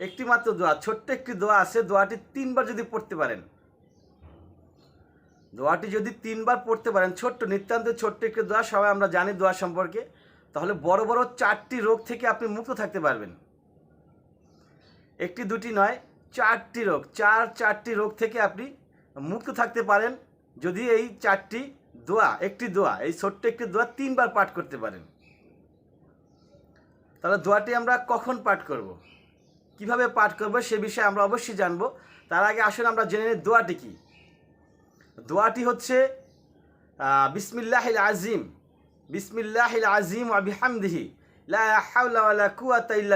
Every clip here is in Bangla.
একটি মাত্র দোয়া, ছোট্ট একটি দোয়া আছে, দোয়াটি তিনবার যদি পড়তে পারেন। দোয়াটি যদি তিনবার পড়তে পারেন, ছোট্ট, নিতান্ত ছোট্ট একটি দোয়া, সবাই আমরা জানি দোয়া সম্পর্কে, তাহলে বড় বড় চারটি রোগ থেকে আপনি মুক্ত থাকতে পারবেন। একটি, দুটি নয়, চারটি রোগ, চার চারটি রোগ থেকে আপনি মুক্ত থাকতে পারেন, যদি এই চারটি দোয়া, একটি দোয়া, এই ছোট্ট একটি দোয়া তিনবার পাঠ করতে পারেন। তাহলে দোয়াটি আমরা কখন পাঠ করব। কীভাবে পাঠ করব সে বিষয়ে আমরা অবশ্যই জানব। তার আগে আসুন আমরা জেনে নিই দোয়াটি কি। দোয়াটি হচ্ছে বিসমিল্লাহিল আজিম বিসমিল্লাহিল আজিম আবিহামদিহি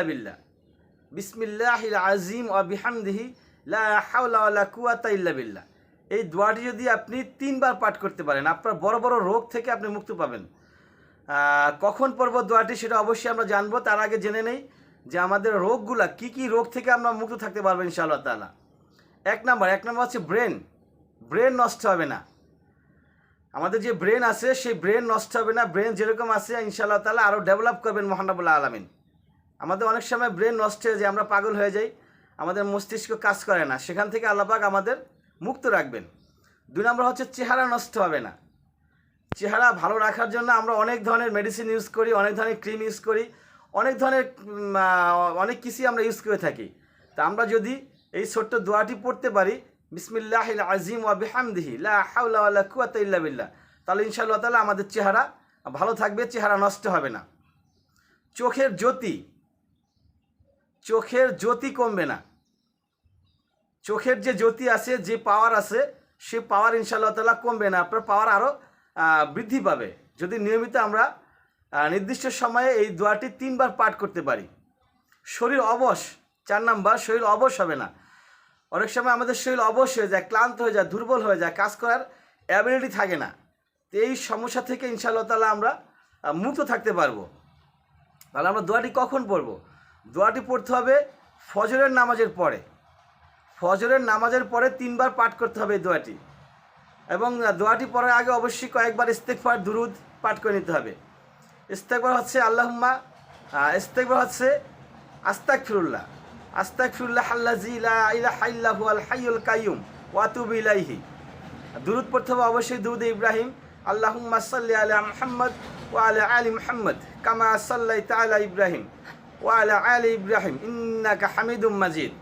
বিল্লাহ। বিসমিল্লাহিল আজিম আবিহামদিহি লা হাওলা ওয়ালা ইল্লা বিল্লাহ। এই দোয়াটি যদি আপনি তিনবার পাঠ করতে পারেন, আপনার বড় বড় রোগ থেকে আপনি মুক্ত পাবেন। কখন পড়ব দোয়াটি সেটা অবশ্যই আমরা জানব, তার আগে জেনে নেই। যে আমাদের রোগগুলা, কি কি রোগ থেকে আমরা মুক্ত থাকতে পারব ইনশাআল্লাহ তাআলা? এক নম্বর এক নম্বর হচ্ছে ব্রেন। ব্রেন নষ্ট হবে না। আমাদের যে ব্রেন আছে, সেই ব্রেন নষ্ট হবে না। ব্রেন যেরকম আছে, ইনশাআল্লাহ তাআলা আরও ডেভেলপ করবেন মহানবুল্লাহ আলমিন। আমাদের অনেক সময় ব্রেন নষ্ট হয়ে যায়, আমরা পাগল হয়ে যাই। আমাদের মস্তিষ্ক কাজ করে না। সেখান থেকে আল্লাপাক আমাদের মুক্ত রাখবেন। দুই নম্বর হচ্ছে চেহারা নষ্ট হবে না। চেহারা ভালো রাখার জন্য আমরা অনেক ধরনের মেডিসিন ইউজ করি, অনেক ধরনের ক্রিম ইউজ করি। অনেক ধরনের অনেক কিছুই আমরা ইউজ করে থাকি। তা আমরা যদি এই ছোট্ট দোয়াটি পড়তে পারি বিসমিল্লাহ আজিম ওয়া বিহামদিহি লা হাওলা ওয়ালা কুওয়াতা ইল্লা বিল্লাহ তাহলে ইনশাআল্লাহ তাআলা আমাদের চেহারা ভালো থাকবে, চেহারা নষ্ট হবে না। চোখের জ্যোতি চোখের জ্যোতি কমবে না। চোখের যে জ্যোতি আছে, যে পাওয়ার আছে, সে পাওয়ার ইনশাআল্লাহ তাআলা কমবে না। আপনার পাওয়ার আরও বৃদ্ধি পাবে। যদি নিয়মিত আমরা নির্দিষ্ট সময়ে এই দোয়াটি তিনবার পাঠ করতে পারি। শরীর অবশ, চার নাম্বার, শরীর অবশ হবে না। অনেক সময় আমাদের শরীর অবশ হয়ে যায়, ক্লান্ত হয়ে যায়, দুর্বল হয়ে যায়, কাজ করার অ্যাবিলিটি থাকে না। তো এই সমস্যা থেকে ইনশাআল্লাহ তাআলা আমরা মুক্ত থাকতে পারব। তাহলে আমরা দোয়াটি কখন পড়ব? দোয়াটি পড়তে হবে ফজরের নামাজের পরে। ফজরের নামাজের পরে তিনবার পাঠ করতে হবে এই দোয়াটি। এবং দোয়াটি পড়ার আগে অবশ্যই কয়েকবার ইস্তেকফার দুরুদ পাঠ করে নিতে হবে। ইস্তেকবার হচ্ছে আল্লাহুম্মা ইস্তেকবার হচ্ছে আস্তাক ফিরুল্লাহ আস্তাক ফিরুল্লাহ ইল্লাহু আল হাইয়ুল কাইয়ুম ওয়া আতুবু ইলাইহি। দুরুদ পড়তে হবে অবশ্যই দুরুদ ইব্রাহিম, আল্লাহুম্মা সাল্লি আলা মুহাম্মদ ওয়া আলা আলি মুহাম্মদ, কামা সাল্লাইতা আলা ইব্রাহিম ওয়া আলা আলি ইব্রাহিম, ইন্নাকা হামিদুম মাজিদ।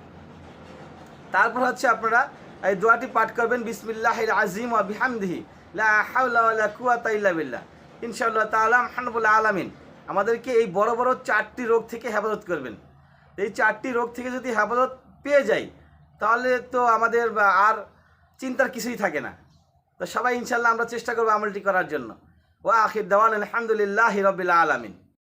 তারপর হচ্ছে আপনারা এই দোয়াটি পাঠ করবেন, বিসমিল্লাহিল আজিম ওয়া বিহামদিহি, লা হাওলা ওয়ালা কুওয়াতা ইল্লা বিল্লাহ। ইনশাআল্লাহ তাআলা হানবুল আলামিন, আমাদেরকে এই বড় বড় চারটি রোগ থেকে হেফাজত করবেন। এই চারটি রোগ থেকে যদি হেফাজত পেয়ে যাই, তাহলে তো আমাদের আর চিন্তার কিছুই থাকে না। তো সবাই ইনশাল্লাহ আমরা চেষ্টা করব আমলটি করার জন্য। ও আখির দেওয়ান আলহামদুলিল্লাহ হিরবিল্লা আলামিন।